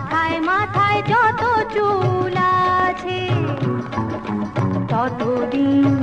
মাথায় মাথায় যত চুল আছে ততদিন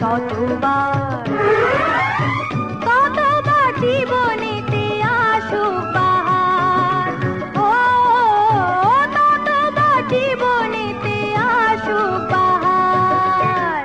ততবার কতবার জীবনেতে আসুক বাহার ও ততবার জীবনেতে আসুক বাহার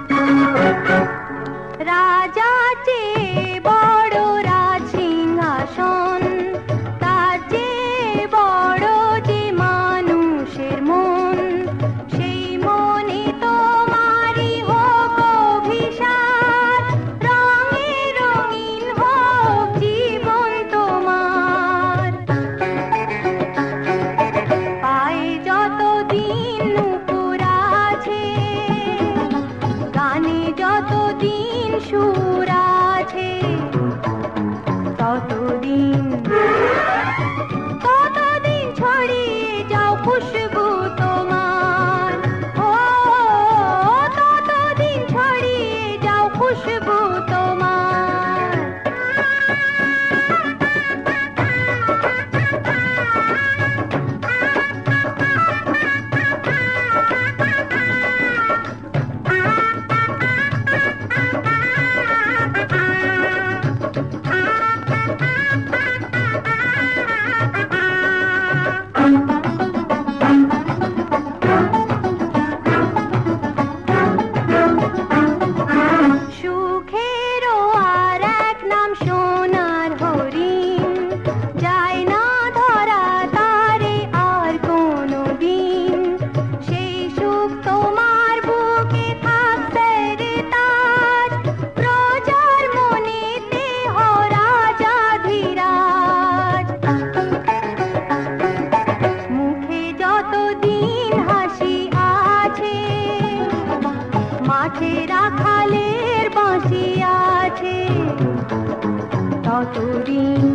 दी ততদিন